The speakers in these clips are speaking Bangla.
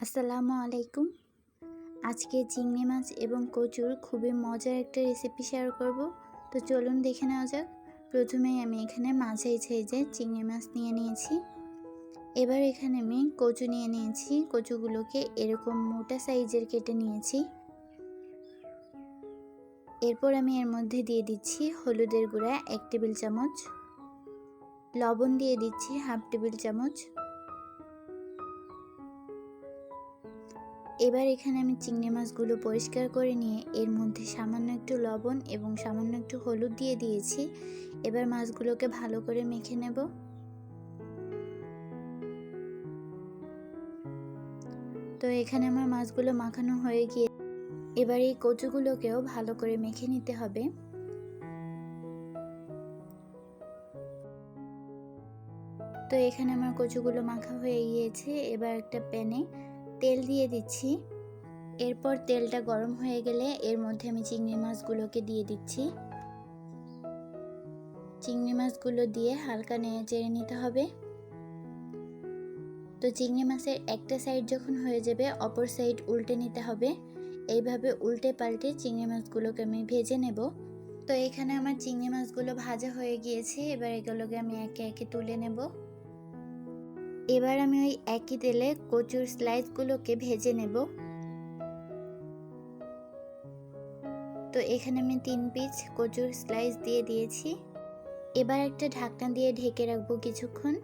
আসসালামু আলাইকুম। আজকে চিংড়ি মাছ এবং কচুর খুবই মজার একটা রেসিপি শেয়ার করব। তো চলুন দেখে নেওয়া যাক। প্রথমেই আমি এখানে মাঝাই সাইজে চিংড়ি মাছ নিয়ে নিয়েছি। এবার এখানে আমি কচু নিয়ে নিয়েছি। কচুগুলোকে এরকম মোটা সাইজের কেটে নিয়েছি। এরপর আমি এর মধ্যে দিয়ে দিচ্ছি হলুদের গুঁড়া এক টেবিল চামচ। লবণ দিয়ে দিচ্ছি হাফ টেবিল চামচ। এবার এখানে আমি চিংড়ি মাছগুলো পরিষ্কার করে নিয়ে এর মধ্যে সামান্য একটু লবণ এবং সামান্য একটু হলুদ দিয়ে দিয়েছি। এবার মাছগুলোকে ভালো করে মেখে নেব। তো এখানে আমার মাছগুলো মাখানো হয়ে গিয়ে এবার এই কচুগুলোকেও ভালো করে মেখে নিতে হবে। তো এখানে আমার কচুগুলো মাখা হয়ে গিয়েছে। এবার একটা প্যানে তেল দিয়ে দিচ্ছি। এরপর তেলটা গরম হয়ে গেলে এর মধ্যে আমি চিংড়ি মাছগুলোকে দিয়ে দিচ্ছি। চিংড়ি মাছগুলো দিয়ে হালকা নেড়ে চেড়ে নিতে হবে। তো চিংড়ি মাছের একটা সাইড যখন হয়ে যাবে, অপর সাইড উল্টে নিতে হবে। এইভাবে উল্টে পাল্টে চিংড়ি মাছগুলোকে আমি ভেজে নেব। তো এখানে আমার চিংড়ি মাছগুলো ভাজা হয়ে গিয়েছে, এবার এগুলোকে আমি একে একে তুলে নেব। এবার আমি ওই একই তেলে কচুর স্লাইসগুলোকে ভেজে নেব। তো এখানে আমি তিন পিস কচুর স্লাইস দিয়ে দিয়েছি। এবার একটা ঢাকনা দিয়ে ঢেকে রাখব কিছুক্ষণ।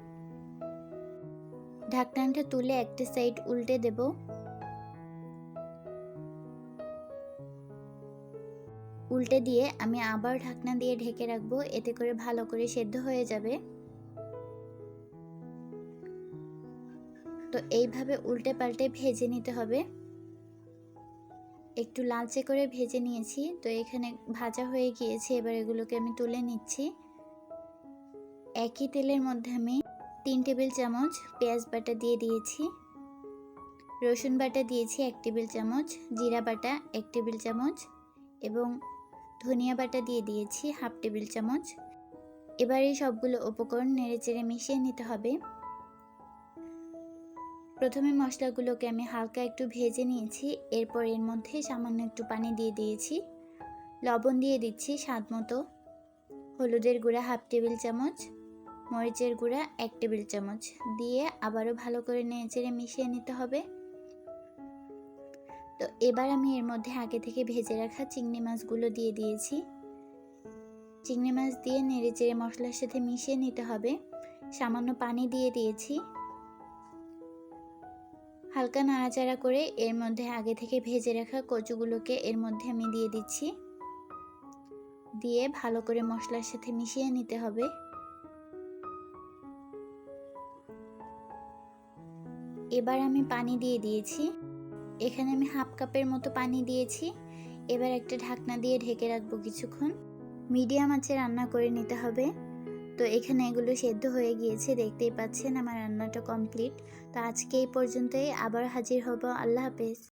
ঢাকনাটা তুলে একটা সাইড উল্টে দেব। উল্টে দিয়ে আমি আবার ঢাকনা দিয়ে ঢেকে রাখব, এতে করে ভালো করে সেদ্ধ হয়ে যাবে। তো এইভাবে উল্টে পাল্টে ভেজে নিতে হবে। একটু লালচে করে ভেজে নিয়েছি। তো এখানে ভাজা হয়ে গিয়েছে, এবার এগুলোকে আমি তুলে নিচ্ছি। একই তেলের মধ্যে আমি তিন টেবিল চামচ পেঁয়াজ বাটা দিয়ে দিয়েছি। রসুন বাটা দিয়েছি এক টেবিল চামচ, জিরা বাটা এক টেবিল চামচ এবং ধনিয়া বাটা দিয়ে দিয়েছি হাফ টেবিল চামচ। এবার এই সবগুলো উপকরণ নেড়ে চেড়ে মিশিয়ে নিতে হবে। প্রথমে মশলাগুলোকে আমি হালকা একটু ভেজে নিয়েছি, এরপর এর মধ্যে সামান্য একটু পানি দিয়ে দিয়েছি। লবণ দিয়ে দিচ্ছি স্বাদ মতো। হলুদের গুঁড়া হাফ টেবিল চামচ, মরিচের গুঁড়া এক টেবিল চামচ। দিয়ে আবারও ভালো করে নেড়েচেড়ে মিশিয়ে নিতে হবে। তো এবার আমি এর মধ্যে আগে থেকে ভেজে রাখা চিংড়ি মাছগুলো দিয়ে দিয়েছি। চিংড়ি মাছ দিয়ে নেড়েচেড়ে মশলার সাথে মিশিয়ে নিতে হবে। সামান্য পানি দিয়ে দিয়েছি। হালকা নাড়াচাড়া করে এর মধ্যে আগে থেকে ভেজে রাখা কচুগুলোকে এর মধ্যে আমি দিয়ে দিচ্ছি। দিয়ে ভালো করে মশলার সাথে মিশিয়ে নিতে হবে। এবার আমি পানি দিয়ে দিয়েছি। এখানে আমি হাফ কাপের মতো পানি দিয়েছি। এবার একটা ঢাকনা দিয়ে ঢেকে রাখব কিছুক্ষণ। মিডিয়াম আঁচে রান্না করে নিতে হবে। তো এখানে এগুলো সেদ্ধ হয়ে গিয়েছে, দেখতেই পাচ্ছেন আমার রান্নাটা কমপ্লিট তো আজকে এই পর্যন্তই, আবার হাজির হব, আল্লাহ হাফেজ।